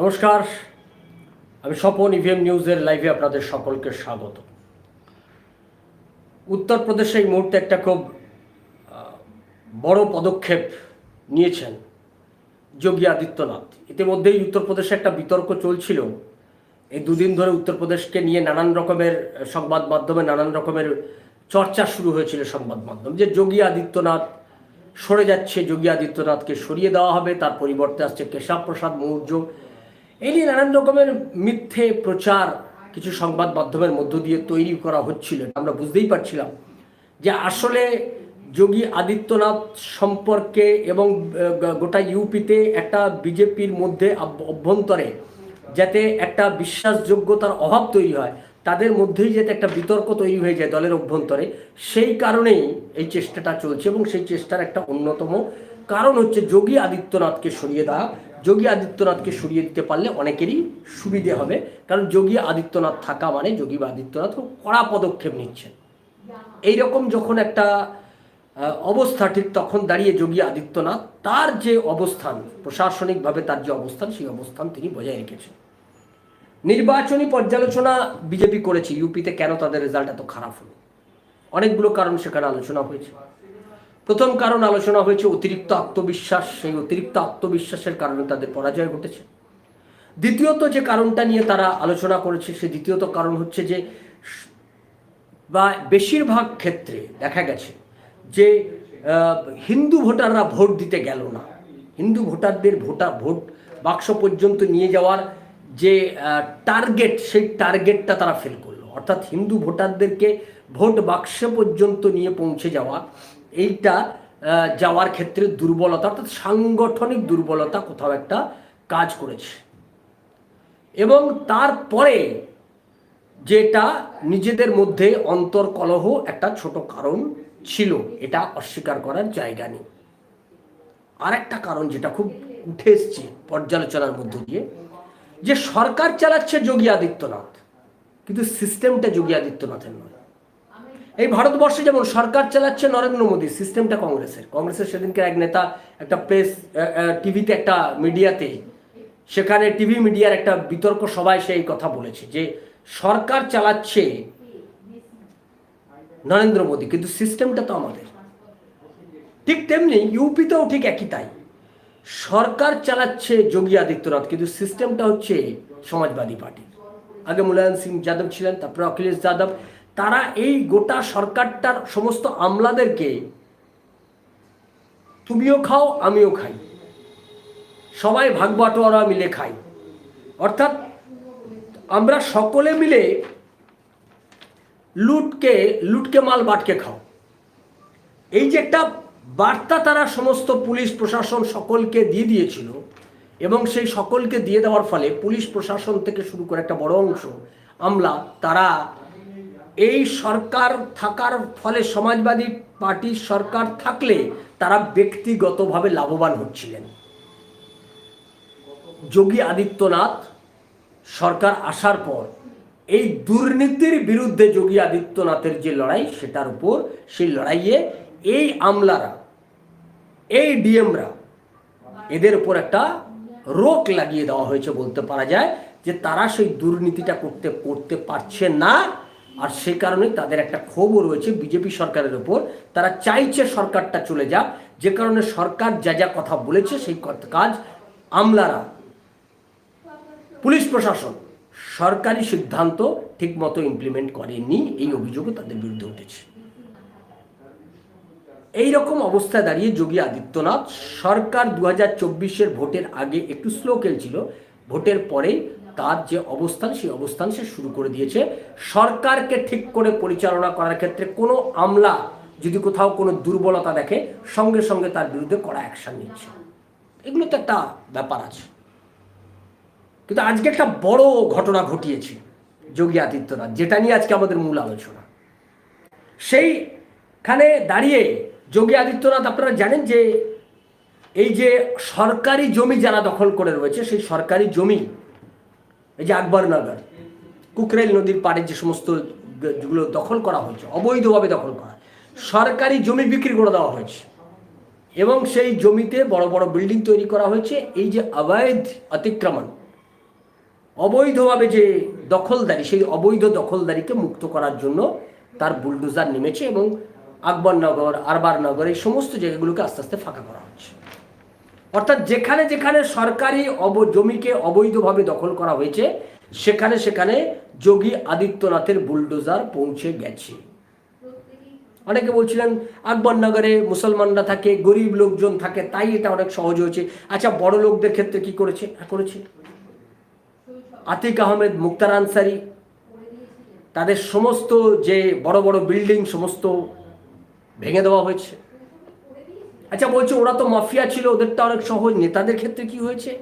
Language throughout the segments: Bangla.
নমস্কার। আমি স্বপন ইভিএম নিউজের লাইভে আপনাদের সকলকে স্বাগত। উত্তরপ্রদেশে এই মুহূর্তে একটা খুব বড় পদক্ষেপ নিয়েছেন যোগী আদিত্যনাথ। ইতিমধ্যেই উত্তরপ্রদেশে একটা বিতর্ক চলছিল। এই দুদিন ধরে উত্তরপ্রদেশকে নিয়ে নানান রকমের সংবাদ মাধ্যমে নানান রকমের চর্চা শুরু হয়েছিল সংবাদ মাধ্যম যে যোগী আদিত্যনাথ সরে যাচ্ছে, যোগী আদিত্যনাথকে সরিয়ে দেওয়া হবে, তার পরিবর্তে আসছে কেশব প্রসাদ মৌর্য এই নিয়ে নানান রকমের মিথ্যে প্রচার কিছু সংবাদ মাধ্যমের মধ্য দিয়ে তৈরি করা হচ্ছিল আমরা বুঝতেই পারছিলাম যে আসলে যোগী আদিত্যনাথ সম্পর্কে এবং গোটা ইউপিতে একটা বিজেপির মধ্যে অভ্যন্তরে যাতে একটা বিশ্বাসযোগ্যতার অভাব তৈরি হয়, তাদের মধ্যেই যাতে একটা বিতর্ক তৈরি হয়ে যায় দলের অভ্যন্তরে, সেই কারণেই এই চেষ্টাটা চলছে এবং সেই চেষ্টার একটা অন্যতম কারণ হচ্ছে যোগী আদিত্যনাথকে সরিয়ে দেওয়া। যোগী আদিত্যনাথকে সরিয়ে দিতে পারলে অনেকেরই সুবিধে হবে। কারণ যোগী আদিত্যনাথ থাকা মানে যোগী আদিত্যনাথ কড়া পদক্ষেপ নিচ্ছেন। এইরকম যখন একটা অবস্থা ঠিক তখন দাঁড়িয়ে যোগী আদিত্যনাথ, তার যে অবস্থান, প্রশাসনিকভাবে তার যে অবস্থান, সেই অবস্থান তিনি বজায় রেখেছেন। নির্বাচনী পর্যালোচনা বিজেপি করেছে, ইউপিতে কেন তাদের রেজাল্ট এত খারাপ হলো? অনেকগুলো কারণ সেখানে আলোচনা হয়েছে। প্রথম কারণ আলোচনা হয়েছে অতিরিক্ত আত্মবিশ্বাস। সেই অতিরিক্ত আত্মবিশ্বাসের কারণে তাদের পরাজয় ঘটেছে। দ্বিতীয়ত যে কারণটা নিয়ে তারা আলোচনা করেছে, সে দ্বিতীয়ত কারণ হচ্ছে যে বা বেশিরভাগ ক্ষেত্রে দেখা গেছে যে হিন্দু ভোটাররা ভোট দিতে গেল না। হিন্দু ভোটারদের ভোটা, ভোট বাক্স পর্যন্ত নিয়ে যাওয়ার যে টার্গেট, সেই টার্গেটটা তারা ফেল করল। অর্থাৎ হিন্দু ভোটারদেরকে ভোট বাক্স পর্যন্ত নিয়ে পৌঁছে যাওয়া এইটা যাওয়ার ক্ষেত্রে দুর্বলতা, অর্থাৎ সাংগঠনিক দুর্বলতা কোথাও একটা কাজ করেছে। এবং তারপরে যেটা নিজেদের মধ্যে অন্তর্কলহ একটা ছোট কারণ ছিল, এটা অস্বীকার করার জায়গা নেই। আর একটা কারণ যেটা খুব উঠে এসছে পর্যালোচনার মধ্য দিয়ে, যে সরকার চালাচ্ছে যোগী আদিত্যনাথ, কিন্তু সিস্টেমটা যোগী আদিত্যনাথের নয়। এই ভারতবর্ষে যেমন সরকার চালাচ্ছে নরেন্দ্র মোদী সিস্টেমটা কংগ্রেসের। কংগ্রেসের সেদিনকে এক নেতা, একটা প্রেস টিভিতে একটা মিডিয়াতে সেখানে টিভি মিডিয়ার একটা বিতর্ক সভায় সেই কথা বলেছে যে, সরকার চালাচ্ছে নরেন্দ্র মোদী, কিন্তু সিস্টেমটা তো আমাদের। ঠিক তেমনি ইউপিতেও ঠিক একই তাই। সরকার চালাচ্ছে যোগী আদিত্যনাথ, কিন্তু সিস্টেমটা হচ্ছে সমাজবাদী পার্টি আগে মুলায়ম সিং যাদব ছিলেন, তারপরে অখিলেশ যাদব। তারা এই গোটা সরকারটার সমস্ত আমলাদেরকে, তুমিও খাও, আমিও খাই। সবাই ভাগ বাটোয়ারা মিলে খাই। অর্থাৎ আমরা সকলে মিলে লুটকে লুটকে মাল বাটকে খাও। এই যে একটা বার্তা তারা সমস্ত পুলিশ প্রশাসন সকলকে দিয়ে দিয়েছিল এবং সেই সকলকে দিয়ে দেওয়ার ফলে পুলিশ প্রশাসন থেকে শুরু করে একটা বড় অংশ আমলা তারা এই সরকার থাকার ফলে সমাজবাদী পার্টির সরকার থাকলে তারা ব্যক্তিগতভাবে লাভবান হচ্ছিলেন। যোগী আদিত্যনাথ সরকার আসার পর এই দুর্নীতির বিরুদ্ধে যোগী আদিত্যনাথের যে লড়াই সেটার উপর সেই লড়াইয়ে এই আমলারা, এই ডিএমরা এদের উপর একটা রোক লাগিয়ে দেওয়া হয়েছে বলতে পারা যায় যে তারা সেই দুর্নীতিটা করতে করতে পারছে না। আর সে কারণে তাদের একটা ক্ষোভও রয়েছে বিজেপি সরকারের ওপর। তারা চাইছে সরকারটা চলে যাক। যে কারণে সরকার যা যা কথা বলেছে সেই কাজ আমলারা। পুলিশ প্রশাসন, সরকারি সিদ্ধান্ত ঠিকমতো ইমপ্লিমেন্ট করেনি, এই অভিযোগও তাদের বিরুদ্ধে উঠেছে। এই রকম অবস্থায় দাঁড়িয়ে যোগী আদিত্যনাথ, সরকার দু হাজার ভোটের আগে একটু স্লো খেলছিল। ভোটের পরে তার যে অবস্থান, সেই অবস্থান সে শুরু করে দিয়েছে। সরকারকে ঠিক করে পরিচালনা করার ক্ষেত্রে কোনো আমলা, যদি কোথাও কোনো দুর্বলতা দেখে, সঙ্গে সঙ্গে তার বিরুদ্ধে কড়া অ্যাকশন নিচ্ছে। এগুলো তো একটা ব্যাপার আছে। কিন্তু আজকে একটা বড় ঘটনা ঘটিয়েছে যোগী আদিত্যনাথ, যেটা নিয়ে আজকে আমাদের মূল আলোচনা। সেইখানে দাঁড়িয়ে যোগী আদিত্যনাথ, আপনারা জানেন যে, এই যে সরকারি জমি যারা দখল করে রয়েছে, সেই সরকারি জমি এই যে আকবরনগর কুকরেল নদীর পাড়ে যে সমস্ত যেগুলো দখল করা হয়েছে, অবৈধভাবে দখল করা, সরকারি জমি বিক্রি করে দেওয়া হয়েছে এবং সেই জমিতে বড় বড় বিল্ডিং তৈরি করা হয়েছে। এই যে অবৈধ অতিক্রমণ, অবৈধভাবে যে দখলদারি, সেই অবৈধ দখলদারিকে মুক্ত করার জন্য তার বুলডোজার নেমেছে এবং আকবরনগর আরবারনগর এই সমস্ত জায়গাগুলোকে আস্তে আস্তে ফাঁকা করা হচ্ছে। অর্থাৎ যেখানে যেখানে সরকারি অব জমিকে অবৈধভাবে দখল করা হয়েছে সেখানে সেখানে যোগী আদিত্যনাথের বুলডোজার পৌঁছে গেছে। অনেকে বলছিলেন আকবরনগরে মুসলমানরা থাকে গরিব লোকজন থাকে তাই এটা অনেক সহজ হয়েছে। আচ্ছা বড় লোকদের ক্ষেত্রে কি করেছে? হ্যাঁ, করেছে। আতিক আহমেদ মুক্তার আনসারি তাদের সমস্ত যে বড় বড় বিল্ডিং সমস্ত ভেঙে দেওয়া হয়েছে। আচ্ছা বলছে ওরা তো মাফিয়া ছিল, ওদের তো অনেক সহজ। নেতাদের ক্ষেত্রে কি হয়েছে?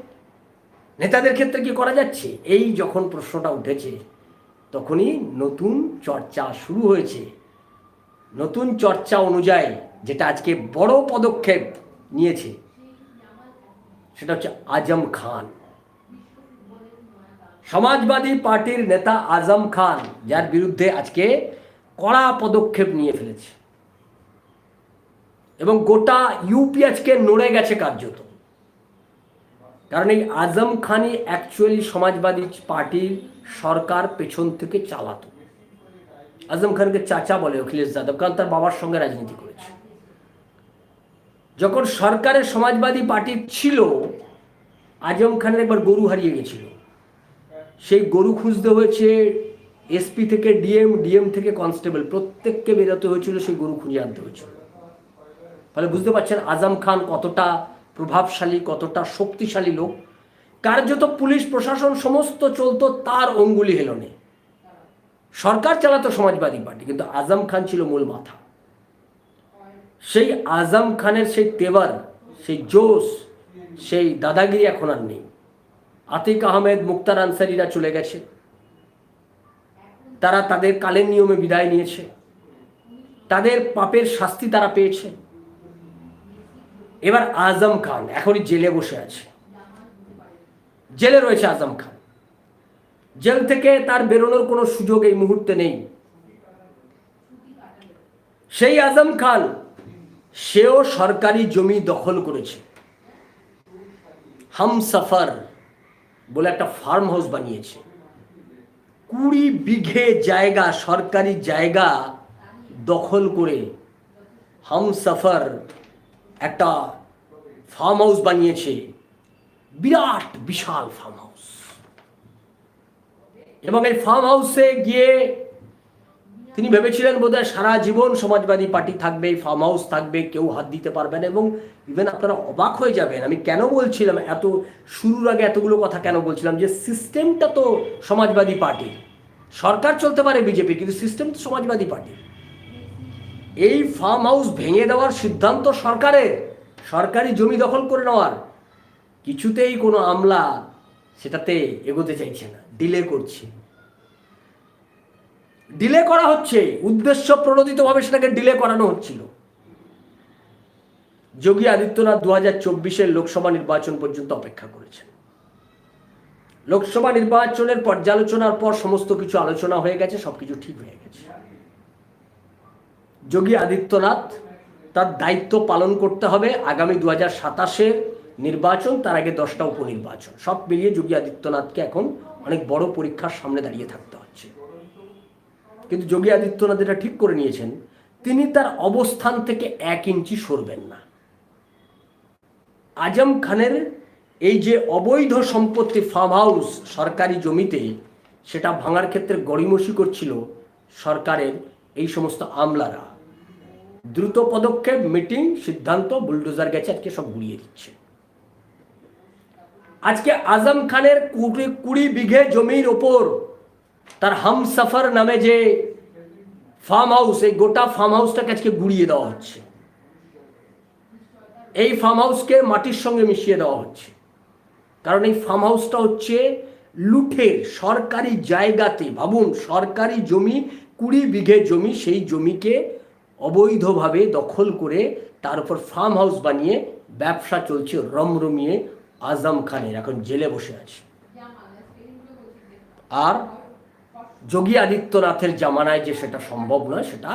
নেতাদের ক্ষেত্রে কি করা যাচ্ছে? এই যখন প্রশ্নটা উঠেছে, তখনই নতুন চর্চা শুরু হয়েছে। নতুন চর্চা অনুযায়ী যেটা আজকে বড় পদক্ষেপ নিয়েছে, সেটা হচ্ছে আজম খান। সমাজবাদী পার্টির নেতা আজম খান, যার বিরুদ্ধে আজকে কড়া পদক্ষেপ নিয়ে ফেলেছে। এবং গোটা ইউপি আজকে নড়ে গেছে কার্যত। কারণ এই আজম খানই অ্যাকচুয়ালি সমাজবাদী পার্টির সরকার পেছন থেকে চালাতো। আজম খানকে চাচা বলে অখিলেশ যাদব, কারণ তার বাবার সঙ্গে রাজনীতি করেছে। যখন সরকারের সমাজবাদী পার্টি ছিল, আজম খানের একবার গরু হারিয়ে গেছিল। সেই গরু খুঁজতে হয়েছে এসপি থেকে ডিএম ডিএম থেকে কনস্টেবল প্রত্যেককে বেরোতে হয়েছিল, সেই গরু খুঁজে আনতে হয়েছিল। ফলে বুঝতে পারছেন আজম খান কতটা প্রভাবশালী, কতটা শক্তিশালী লোক? কার্যত পুলিশ, প্রশাসন, সমস্ত চলতো তার অঙ্গুলি হেলনে। সরকার চালাতো সমাজবাদী পার্টি, কিন্তু আজম খান ছিল মূল মাথা। সেই আজম খানের সেই তেবার, সেই জোশ, সেই দাদাগিরি এখন আর নেই। আতিক আহমেদ, মুক্তার আনসারিরা চলে গেছে। তারা তাদের কালের নিয়মে বিদায় নিয়েছে। তাদের পাপের শাস্তি তারা পেয়েছে। এবার আজম খান, এখনই জেলে বসে আছে। জেলে রয়েছে আজম খান। জেল থেকে তার বেরোনোর কোনো সুযোগ এই মুহূর্তে নেই। সেই আজম খান, সেও সরকারি জমি দখল করেছে। হামসাফার বলে একটা ফার্ম হাউস বানিয়েছে। কুড়ি বিঘে জায়গা, সরকারি জায়গা দখল করে হামসাফার একটা ফার্ম হাউস বানিয়েছে। বিরাট বিশাল ফার্ম হাউস এবং এই ফার্ম হাউসে গিয়ে তিনি ভেবেছিলেন বোধহয় সারা জীবন সমাজবাদী পার্টি থাকবে ফার্ম হাউস থাকবে, কেউ হাত দিতে পারবে না এবং ইভেন আপনারা অবাক হয়ে যাবেন, আমি কেন বলছিলাম এত, শুরুর আগে এতগুলো কথা কেন বলছিলাম যে সিস্টেমটা তো সমাজবাদী পার্টি সরকার চলতে পারে বিজেপি, কিন্তু সিস্টেম তো সমাজবাদী পার্টি এই ফার্ম হাউস ভেঙে দেওয়ার সিদ্ধান্ত সরকারের। সরকারি জমি দখল করে নেওয়ার। কিছুতেই কোনো আমলা সেটাতে এগোতে চাইছে না ডিলে করছে। ডিলে করা হচ্ছে, উদ্দেশ্য প্রণোদিতভাবে সেটাকে ডিলে করানো হচ্ছিল। যোগী আদিত্যনাথ দু হাজার চব্বিশের লোকসভা নির্বাচন পর্যন্ত অপেক্ষা করেছেন। লোকসভা নির্বাচনের পর্যালোচনার পর সমস্ত কিছু আলোচনা হয়ে গেছে, সবকিছু ঠিক হয়ে গেছে। যোগী আদিত্যনাথ তার দায়িত্ব পালন করতে হবে আগামী দু হাজার সাতাশের নির্বাচন, তার আগে দশটা উপনির্বাচন। সব মিলিয়ে যোগী আদিত্যনাথকে এখন অনেক বড় পরীক্ষার সামনে দাঁড়িয়ে থাকতে হচ্ছে। কিন্তু যোগী আদিত্যনাথ এটা ঠিক করে নিয়েছেন, তিনি তার অবস্থান থেকে এক ইঞ্চি সরবেন না। আজম খানের এই যে অবৈধ সম্পত্তি ফার্ম হাউস সরকারি জমিতে সেটা ভাঙার ক্ষেত্রে গড়িমসি করছিল সরকারের এই সমস্ত আমলারা। দ্রুত পদক্ষেপ, মিটিং, সিদ্ধান্ত, বুলডোজার গেছে, আজকে সব গুড়িয়ে দিচ্ছে। আজকে আজম খানের কুড়ি কুড়ি বিঘে জমির ওপর তার হামসাফার নামে যে ফার্ম হাউস এই গোটা ফার্ম হাউসটাকে আজকে গুড়িয়ে দেওয়া হচ্ছে। এই ফার্ম হাউসকে মাটির সঙ্গে মিশিয়ে দেওয়া হচ্ছে। কারণ এই ফার্ম হাউসটা হচ্ছে লুঠের সরকারি জায়গাতে, ভাবুন, সরকারি জমি, কুড়ি বিঘে জমি, সেই জমিকে অবৈধভাবে দখল করে তার উপর ফার্ম হাউস বানিয়ে ব্যবসা চলছে রমরমিয়ে আজম খানের। এখন জেলে বসে আছে। আর যোগী আদিত্যনাথের জামানায় যে সেটা সম্ভব নয়, সেটা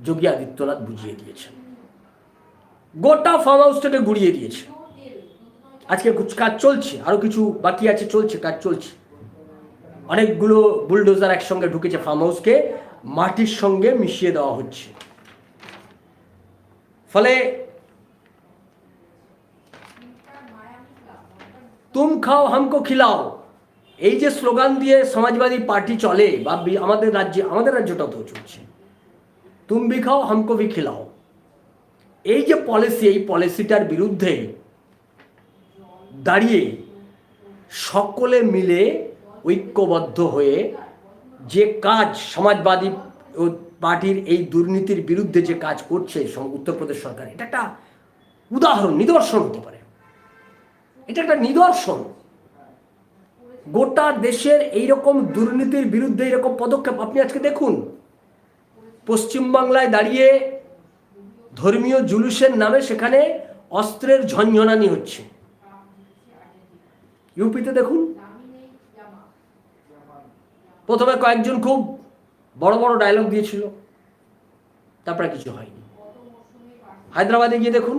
যোগী আদিত্যনাথ বুঝিয়ে দিয়েছেন। গোটা ফার্ম হাউসটাকে গুড়িয়ে দিয়েছে। আজকে কাজ চলছে আরও কিছু বাকি আছে, চলছে, কাজ চলছে। অনেকগুলো বুলডোজার একসঙ্গে ঢুকেছে ফার্ম হাউসকে মাটির সঙ্গে মিশিয়ে দেওয়া হচ্ছে। ফলে তুম খাও, হামকো খিলাও। এই যে স্লোগান দিয়ে সমাজবাদী পার্টি চলে বা আমাদের রাজ্যে আমাদের রাজ্যটাতেও চলছে। তুম ভি খাও, হামকো ভি খিলাও। এই যে পলিসি, এই পলিসিটার বিরুদ্ধে দাঁড়িয়ে সকলে মিলে ঐক্যবদ্ধ হয়ে যে কাজ সমাজবাদী পার্টির এই দুর্নীতির বিরুদ্ধে যে কাজ করছে উত্তরপ্রদেশ সরকার, এটা একটা উদাহরণ, নিদর্শন হতে পারে। এটা একটা নিদর্শন। গোটা দেশের এইরকম দুর্নীতির বিরুদ্ধে এরকম পদক্ষেপ, আপনি আজকে দেখুন, পশ্চিমবাংলায় দাঁড়িয়ে ধর্মীয় জুলুসের নামে সেখানে অস্ত্রের ঝনঝনানি হচ্ছে। ইউপিতে দেখুন প্রথমে কয়েকজন খুব বড় বড় ডায়লগ দিয়েছিল, তারপরে কিছু হয়নি। হায়দ্রাবাদে গিয়ে দেখুন,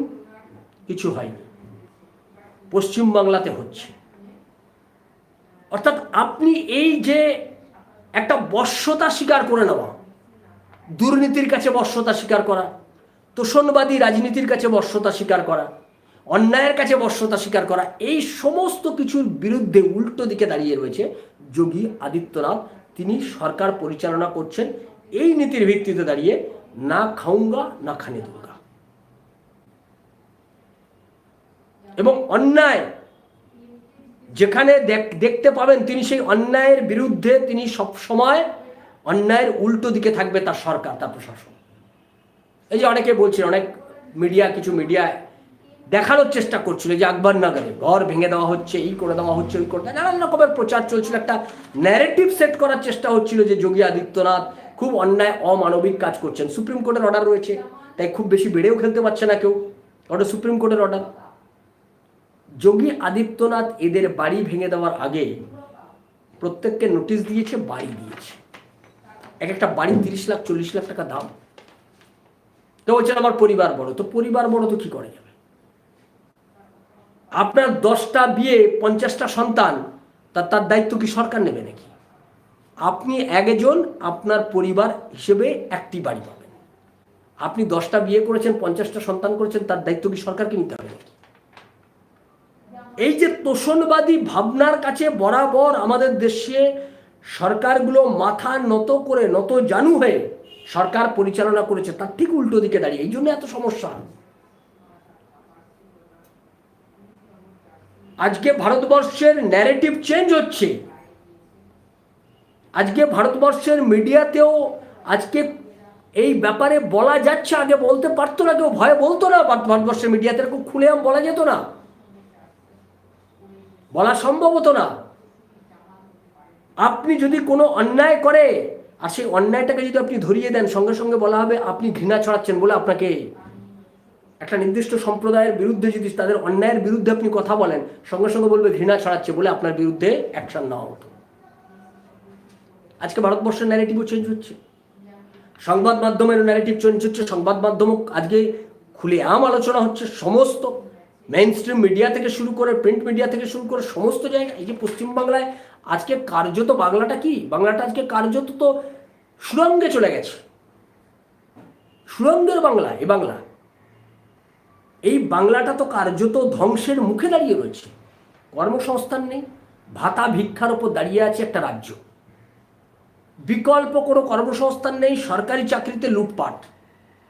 কিছু হয়নি। পশ্চিমবাংলাতে হচ্ছে। অর্থাৎ আপনি এই যে একটা বশ্যতা স্বীকার করে নেওয়া, দুর্নীতির কাছে বশ্যতা স্বীকার করা, তোষণবাদী রাজনীতির কাছে বশ্যতা স্বীকার করা, অন্যায়ের কাছে বশ্যতা স্বীকার করা, এই সমস্ত কিছুর বিরুদ্ধে উল্টো দিকে দাঁড়িয়ে রয়েছে যোগী আদিত্যনাথ তিনি সরকার পরিচালনা করছেন। এই নীতির ভিত্তিতে দাঁড়িয়ে না খাউঙ্গা, না খানে দুর্গা। এবং অন্যায় যেখানে দেখ- দেখতে পাবেন তিনি সেই অন্যায়ের বিরুদ্ধে তিনি সব সময় অন্যায়ের উল্টো দিকে থাকবে তার সরকার, তার প্রশাসন। এই যে অনেকে বলছেন, অনেক মিডিয়া কিছু মিডিয়ায় দেখানোর চেষ্টা করছিল যে আকবর নগরে। ঘর ভেঙে দেওয়া হচ্ছে, এই করে দেওয়া হচ্ছে, ওই করে নানান রকমের প্রচার চলছিল। একটা ন্যারেটিভ সেট করার চেষ্টা হচ্ছিল যে যোগী আদিত্যনাথ খুব অন্যায়, অমানবিক কাজ করছেন। সুপ্রিম কোর্টের অর্ডার রয়েছে, তাই খুব বেশি বেড়েও খেলতে পারছে না কেউ। ওটা সুপ্রিম কোর্টের অর্ডার যোগী আদিত্যনাথ এদের বাড়ি ভেঙে দেওয়ার আগে প্রত্যেককে নোটিশ দিয়েছে, বাড়ি দিয়েছে। এক একটা বাড়ি তিরিশ লাখ, চল্লিশ লাখ টাকা দাম। তো বলছেন, আমার পরিবার বড়। তো পরিবার বড় তো কি করা আপনার দশটা বিয়ে, পঞ্চাশটা সন্তান, তা তার দায়িত্ব কি সরকার নেবে নাকি? আপনি একজন আপনার পরিবার হিসেবে একটি বাড়ি পাবেন। আপনি দশটা বিয়ে করেছেন, পঞ্চাশটা সন্তান করেছেন, তার দায়িত্ব কি সরকারকে নিতে হবে নাকি? এই যে তোষণবাদী ভাবনার কাছে বরাবর আমাদের দেশে সরকারগুলো মাথা নত করে নত জানু হয়ে সরকার পরিচালনা করেছে, তার ঠিক উল্টো দিকে দাঁড়িয়ে। এই জন্য এত সমস্যা। আজকে ভারতবর্ষের ন্যারেটিভ চেঞ্জ হচ্ছে। আজকে ভারতবর্ষের মিডিয়াতেও আজকে এই ব্যাপারে বলা যাচ্ছে, আগে বলতে পারতো না কেউ, ভয়ে বলতো না ভারতবর্ষের মিডিয়াতে এরকম খুলেআম বলা যেত না। বলা সম্ভব হতো না। আপনি যদি কোনো অন্যায় করে, আর সেই অন্যায়টাকে যদি আপনি ধরিয়ে দেন, সঙ্গে সঙ্গে বলা হবে, আপনি ঘৃণা ছড়াচ্ছেন বলে আপনাকে একটা নির্দিষ্ট সম্প্রদায়ের বিরুদ্ধে যদি তাদের অন্যায়ের বিরুদ্ধে আপনি কথা বলেন, সঙ্গে সঙ্গে বলবে ঘৃণা ছড়াচ্ছে বলে আপনার বিরুদ্ধে অ্যাকশন নেওয়া হতো। আজকে ভারতবর্ষের ন্যারেটিভও চেঞ্জ হচ্ছে। সংবাদ মাধ্যমের ন্যারেটিভ চেঞ্জ হচ্ছে, সংবাদ মাধ্যম আজকে খুলে আম আলোচনা হচ্ছে সমস্ত মেইন স্ট্রিম মিডিয়া থেকে শুরু করে প্রিন্ট মিডিয়া থেকে শুরু করে সমস্ত জায়গায়। এই যে পশ্চিমবাংলায় আজকে কার্যত বাংলাটা কি? বাংলাটা আজকে কার্যত তো সুরঙ্গে চলে গেছে। সুরঙ্গের বাংলা এ বাংলা। এই বাংলাটা তো কার্যত ধ্বংসের মুখে দাঁড়িয়ে রয়েছে। কর্মসংস্থান নেই, ভাতা ভিক্ষার ওপর দাঁড়িয়ে আছে একটা রাজ্য। বিকল্প কোনো কর্মসংস্থান নেই, সরকারি চাকরিতে লুটপাট।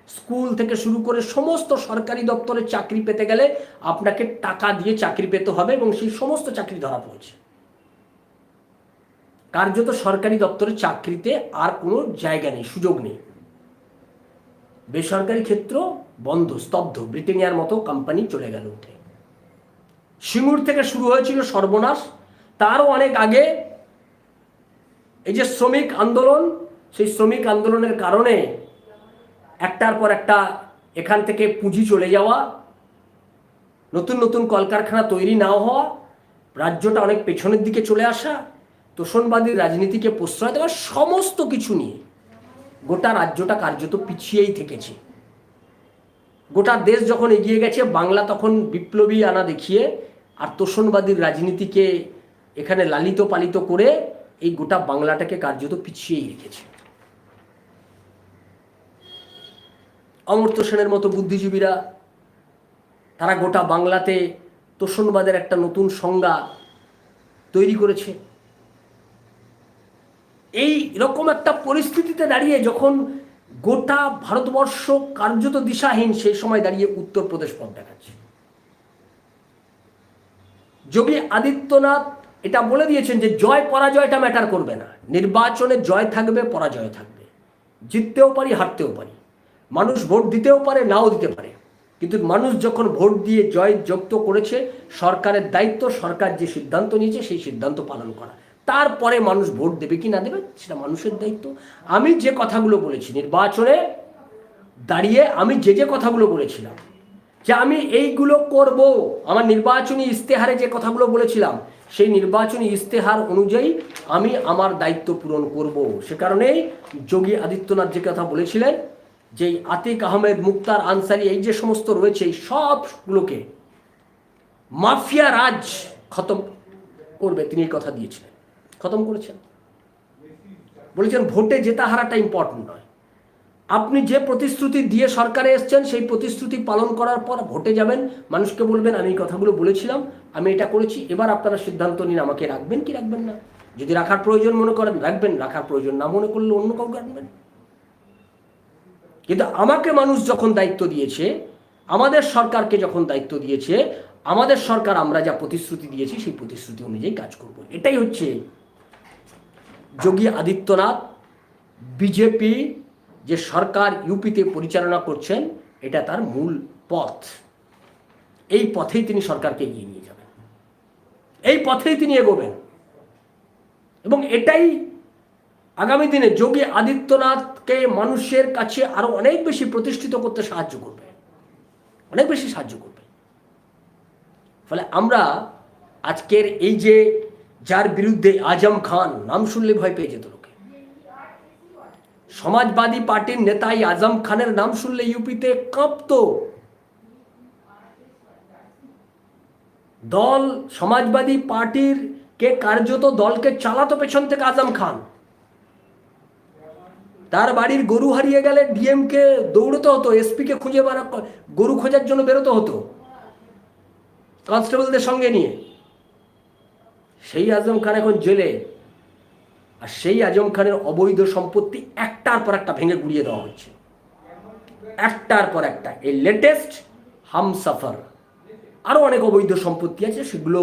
স্কুল থেকে শুরু করে সমস্ত সরকারি দপ্তরে চাকরি পেতে গেলে আপনাকে টাকা দিয়ে চাকরি পেতে হবে এবং সেই সমস্ত চাকরি ধরা পড়ছে। কার্যত সরকারি দপ্তরে চাকরিতে আর কোনো জায়গা নেই, সুযোগ নেই। বেসরকারি ক্ষেত্র বন্ধ, স্তব্ধ, ব্রিটেনিয়ার মতো কোম্পানি চলে গেল উঠে। সিঙ্গুর থেকে শুরু হয়েছিল সর্বনাশ। তারও অনেক আগে এই যে শ্রমিক আন্দোলন, সেই শ্রমিক আন্দোলনের কারণে একটার পর একটা এখান থেকে পুঁজি চলে যাওয়া, নতুন নতুন কলকারখানা তৈরি না হওয়া, রাজ্যটা অনেক পেছনের দিকে চলে আসা তোষণবাদী রাজনীতিকে প্রশ্রয় দেওয়া, সমস্ত কিছু নিয়ে গোটা রাজ্যটা কার্যত পিছিয়েই থেকেছে। গোটা দেশ যখন এগিয়ে গেছে, বাংলা তখন বিপ্লবী আনা দেখিয়ে আর তোষণবাদীর রাজনীতিকে এখানে লালিত পালিত করে এই গোটা বাংলাটাকে কার্যত পিছিয়েই রেখেছে। অমর্ত্য সেনের মতো বুদ্ধিজীবীরা, তারা গোটা বাংলাতে তোষণবাদের একটা নতুন সংজ্ঞা তৈরি করেছে। এই রকম একটা পরিস্থিতিতে দাঁড়িয়ে যখন গোটা ভারতবর্ষ কার্যত দিশাহীন, সেই সময় দাঁড়িয়ে উত্তরপ্রদেশ পথ দেখাচ্ছে। যোগী আদিত্যনাথ এটা বলে দিয়েছেন যে, জয় পরাজয়টা ম্যাটার করবে না। নির্বাচনে জয় থাকবে, পরাজয় থাকবে। জিততেও পারি, হারতেও পারি। মানুষ ভোট দিতেও পারে, নাও দিতে পারে। কিন্তু মানুষ যখন ভোট দিয়ে জয় যুক্ত করেছে, সরকারের দায়িত্ব, সরকার যে সিদ্ধান্ত নিয়েছে, সেই সিদ্ধান্ত পালন করা। তারপরে মানুষ ভোট দেবে কি না দেবে, সেটা মানুষের দায়িত্ব। আমি যে কথাগুলো বলেছি, নির্বাচনে দাঁড়িয়ে আমি যে যে কথাগুলো বলেছিলাম, যে আমি এইগুলো করব, আমার নির্বাচনী ইস্তেহারে যে কথাগুলো বলেছিলাম, সেই নির্বাচনী ইস্তেহার অনুযায়ী আমি আমার দায়িত্ব পূরণ করব। সে কারণেই যোগী আদিত্যনাথ যে কথা বলেছিলেন, যে আতিক আহমেদ মুক্তার আনসারি, এই যে সমস্ত রয়েছে, এই সবগুলোকে মাফিয়া রাজ খতম করবে, তিনি এই কথা দিয়েছিলেন। খতম করেছেন। বলেছেন, ভোটে জেতা হারাটা ইম্পর্টেন্ট নয়। আপনি যে প্রতিশ্রুতি দিয়ে সরকারে এসছেন, সেই প্রতিশ্রুতি পালন করার পর ভোটে যাবেন। মানুষকে বলবেন, আমি এই কথাগুলো বলেছিলাম, আমি এটা করেছি। এবার আপনারা সিদ্ধান্ত নিন, আমাকে রাখবেন কি রাখবেন না? যদি রাখার প্রয়োজন মনে করেন, রাখবেন। রাখার প্রয়োজন না মনে করলে অন্য কাউকে রাখবেন। কিন্তু আমাকে মানুষ যখন দায়িত্ব দিয়েছে, আমাদের সরকারকে যখন দায়িত্ব দিয়েছে, আমাদের সরকার আমরা যা প্রতিশ্রুতি দিয়েছি, সেই প্রতিশ্রুতি অনুযায়ী কাজ করব। এটাই হচ্ছে যোগী আদিত্যনাথ, বিজেপি যে সরকার ইউপিতে পরিচালনা করছেন, এটা তার মূল পথ। এই পথেই তিনি সরকারকে এগিয়ে নিয়ে যাবেন। এই পথেই তিনি এগোবেন। এবং এটাই আগামী দিনে যোগী আদিত্যনাথকে মানুষের কাছে আরও অনেক বেশি প্রতিষ্ঠিত করতে সাহায্য করবে। অনেক বেশি সাহায্য করবে। ফলে আমরা আজকের এই যে যার বিরুদ্ধে আজম খান নাম শুনলে ভয় পেয়ে যেত লোকে। সমাজবাদী পার্টির নেতাই আজম খানের নাম শুনলে ইউপিতে কাঁপতো। দল সমাজবাদী পার্টির কে কার্যত দলকে চালাতো পেছন থেকে আজম খান। তার বাড়ির গরু হারিয়ে গেলে ডিএমকে দৌড়তে হতো, এসপিকে খুঁজে বার গরু খোঁজার জন্য বেরোতে হতো। কনস্টেবলদের সঙ্গে নিয়ে। সেই আজম খান এখন জেলে। আর সেই আজম খানের অবৈধ সম্পত্তি একটার পর একটা ভেঙে গুড়িয়ে দেওয়া হচ্ছে। একটার পর একটা। এই লেটেস্ট হামসাফার। আরও অনেক অবৈধ সম্পত্তি আছে, সেগুলো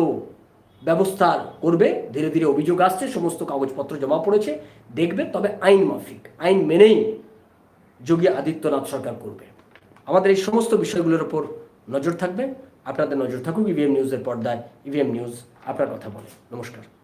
ব্যবস্থা করবে। ধীরে ধীরে অভিযোগ আসছে, সমস্ত কাগজপত্র জমা পড়েছে, দেখবে, তবে আইন মাফিক। আইন মেনেই যোগী আদিত্যনাথ সরকার করবে। আমাদের এই সমস্ত বিষয়গুলোর ওপর নজর থাকবে। আপনাদের নজর থাকুক ইভিএম নিউজের পর্দায় ইভিএম নিউজ আপনার কথা বলে। নমস্কার।